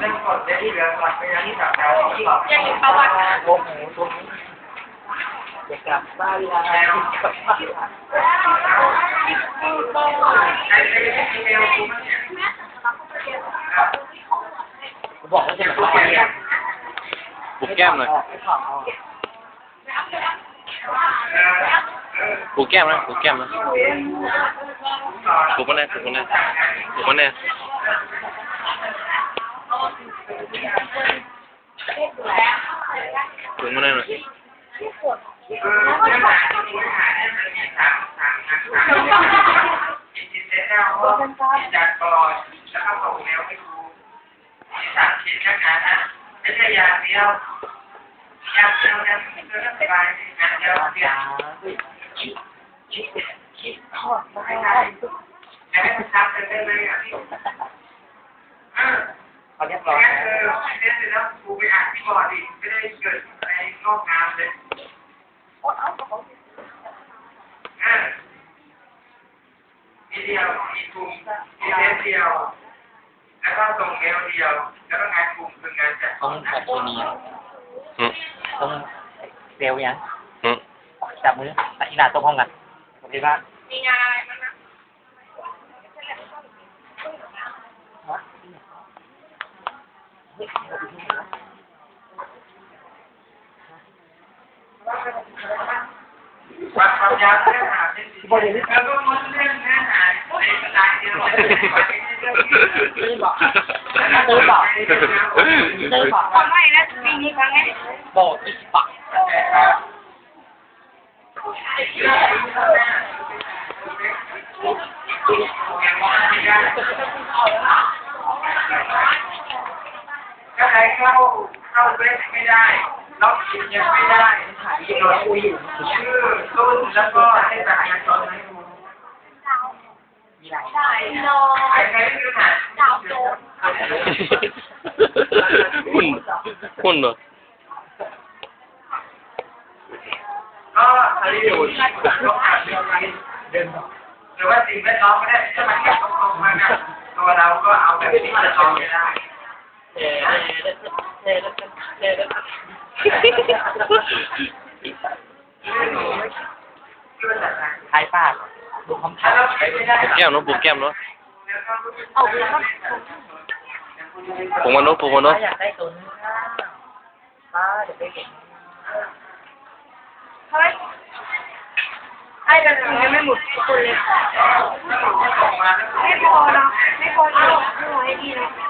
เรื่องกดได้ที่เหลือหลักไปยังที่สามดาวยังมีประวัติโอ้โหตรงนี้จะกลับบ้านแล้วกลับบ้านแล้วใครใครได้อีเมลกูมั้งเนี่ยผมบอกว่าจะกูมเขียนเนี่ยปลุกแก้มหน่อยไม่ถอดออกเออเออปลุกแก้มนะปลุกแก้มนะต่อปลุกมันแน่ปลุกมันแน่ปลุกมันแน่ ปลุกมันแน่หน่อยคือเนื้อหาที่มีเนื้อหาเนี่ยมันมีสามสามสามสามมีจิตเจตนาว่าจัดก่อนแล้วก็ส่งเมลให้ครูมีสามชิ้นนะคะนะไม่ใช่อย่างเดียวอย่างเดียวนะคือเรื่องสบายงานเดียวเดียวถอดได้แต่ให้มันทำเป็นได้ไหมอะเออ เขาเรียบเพร้ราะอยงั้นเออเนี่ยเสร็จแล้วครูไปอ่านที่บอร์ดอีกไม่ได้เกิดอะไรงอกงามเลยเออทีเดียวมีกลุ่มมีเทสเดียว แล้วก็ส่งเมลเดียว แล้วก็งานกลุ่มคืองานจัดต้องแบบตัวนี้อืมต้องเซลยังอืมจับมือแต่อีหลาตรงห้องกันโอเคป่ะมีงานอะไร บ้างนะวัดความยาวเนื้อหาเป็นสิบแล้วก็ม้วนเรื่องเนื้อหาในกระดาษเดียวตื้อบอกตื้อบอกตื้อบอกคนใหม่นะปีนี้ครั้งนี้บอกอีกปะถ้าใคร เข้าเข้าเว็บไม่ได้ล็อกอินยังไม่ได้ถ่ายวิดีโอคุยอยู่ชื่อรุ่นแล้วก็ให้ประชาชนให้ดูมีอะไรได้นอใครใครไม่รู้นะดาวโจนหุ่นหุ่นเหรอก็ฮาริวูดต้องอ่านเรื่องนี้เดินต่อหรือว่าสิ่งแวดล้อมก็ได้ถ้ามันแค่ตรงๆมากับตัวเราก็เอาแบบที่มันลองไม่ได้ ใครป้าดูคำถาถ้ามเราใช้ไม่ได้ปลุกแก้มเนาะปลุกแก้มเนาะเอาแล้วก็ปลุกมันเนาะปลุกมันเนาะอยากได้ตัวนี้ป้าเดี๋ยวไปเห็นเฮ้ยให้กันยังไม่หมดทุกคนเลยไม่พอเนาะไม่พอเอาไม่พอให้ดีเนาะเอ๊ะเข้าไปกินก่อนว่าใช้ได้ไหมว่าใช้ได้แต่ถ้าเกิดร้านใหญ่มากใช้ได้เอาไปต้องแกไม่เนี่ยมียาใช้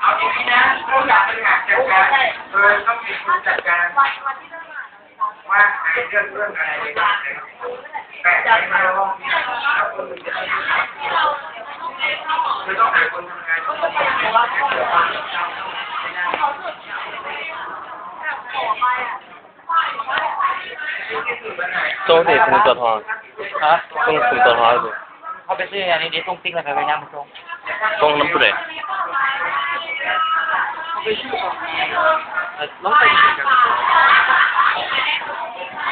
เอาอย่างนี้นะผู้อยากบริหารจัดการเออต้องมีคนจัดการ ว่าหายเรื่องเรื่องอะไรไปบ้างเลยแปะใจมาว่าแล้วคนจะได้คือต้องหาคนทำงานตรงสิคุณตัวทองฮะตรงคุณตัวทองดูเขาไปซื้ออันนี้ดิส่งติ๊กแล้วไปไปย่างไปส่งตรงน้ำผู้ใดน้องไป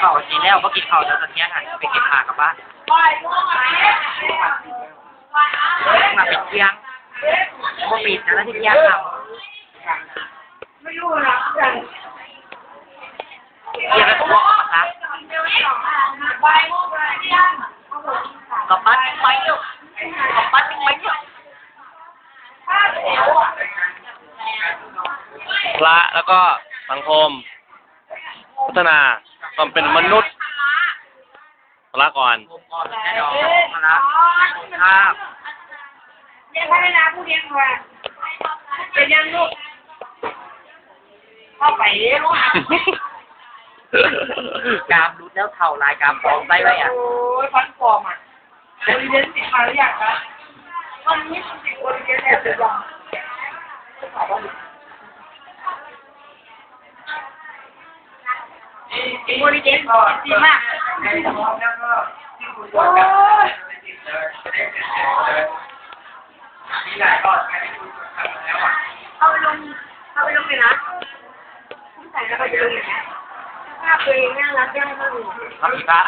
ข่าวสีแล้วเมื่อกี้ข่าวจะเที่ยงอะไปเก็บผากลับบ้านมาเป็นเที่ยงว่าปิดนะแล้วที่เที่ยงทไม่รู้นะกันำเที่ยงแล้วตัวออกมาใบกอะไรเนี่ยกลับบ้านไปเยอะกลับบ้านไปเยอะถ้าเดี๋ยวอะพระแล้วก็สังคม พัฒนา ความเป็นมนุษย์พระก่อนผมก่อนแน่นอนมาละภาพเรียกพัฒนาผู้เลี้ยงมาเป็นยังลูกเข้าไปลูกกามรุดแล้วเท่าลายกามฟองได้ไหมอะ โอ้ยฟันฟอร์มอะโอริเดนติดมาหรือยังคะวันนี้ติดโอริเดนแล้วหรือยังโมดิเจนดีมากในท้องแล้วก็ที่คุณต ริเจะได้เป็นเสร็จเลยมีหลายรอดไงที่คุณตรวจกันแล้วอะเอาไปลงเอาไปลงเลยนะใส่แล้วไปลงเลยนะภาพตัวเองน่ารักได้มากเลยทำอีกละ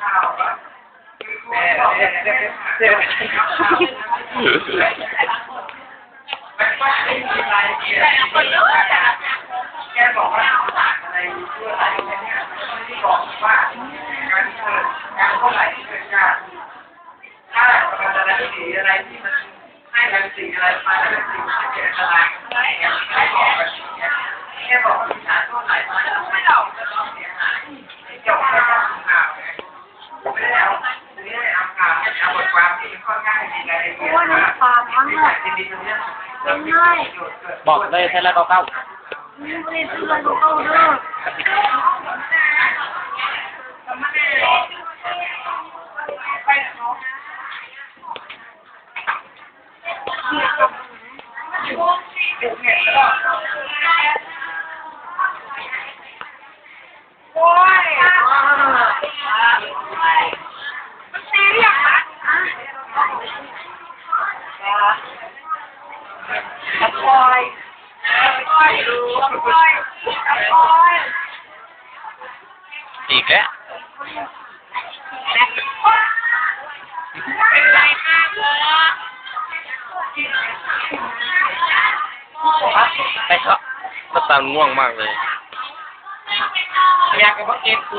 ข้าวอะแม่เนี่ยเนี่ยเนี่ยมันก็ไม่รายละเอียดแกบอกว่า อะไรเพื่ออะไรเนี่ยมันไม่บอกว่าการเกิดการเท่าไหร่ที่เกิดการถ้ามันจะรังสีอะไรที่มันให้รังสีอะไรมาแล้วรังสีมันเกิดอะไรอย่างที่บอกกันเนี่ยแค่บอกว่ามีสารเท่าไหร่มาแล้วไม่เราจะต้องเสียหายจบแค่ข่าวไงไม่ได้เอาไม่ได้เอาข่าวไม่ได้เอาบทความที่มันค่อนข้างมีรายละเอียดโอ้ยน้ำปลาทั้งที่เลไหนยที่ดีตรงเนี้ยเป็นง่ายบอกเลยแค่เราเข้า เด้อโอ้ยมันตี เรียกนะตะปอยตะปอยตะปอยตะปอยอีกแล้วเป็นไรมากเลยไปเถอะมาตามง่วงมากเลยอยากกับว่าเก็บกู